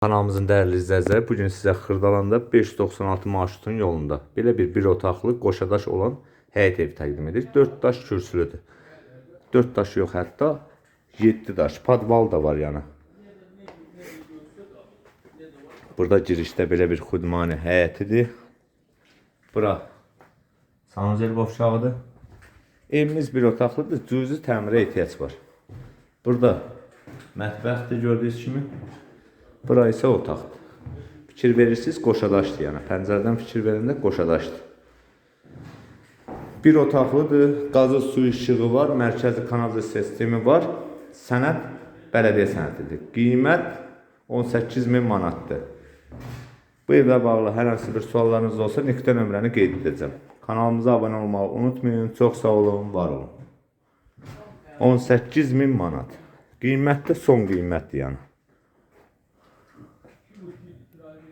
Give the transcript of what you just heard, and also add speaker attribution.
Speaker 1: Kanalımızın dəyərli izləyiciləri, bu gün sizə Xırdalanda 596 marşrutun yolunda belə bir bir otaqlı qoşadaş olan həyət evi təqdim edirik. 4 daş kürsülüdür. 4 daş yox, hətta 7 daş. Podval da var yəni. Burada girişdə belə bir xudmani həyətidir. Bura sanuzel qovşağıdır. Evimiz bir otaqlıdır. Cüzi təmirə ehtiyac var. Burada mətbəxdir gördüyünüz kimi. Bura isə otaqdır. Fikir verirsiniz, qoşadaşdır yəni. Pəncərədən fikir verəndə qoşadaşdır. Bir otaqlıdır, qazı su işığı var, mərkəzi kanalizasiya sistemi var. Sənəd bələdiyyə sənədidir. Qiymət 18 min manatdır. Bu evlə bağlı hər hansı bir suallarınız olsa nöqtə nömrəni qeyd edəcəm. Kanalımıza abunə olmağı unutmayın. Çox sağ olun, var olun. 18 min manat. Qiymət də son qiymətdir yəni. to, to drive in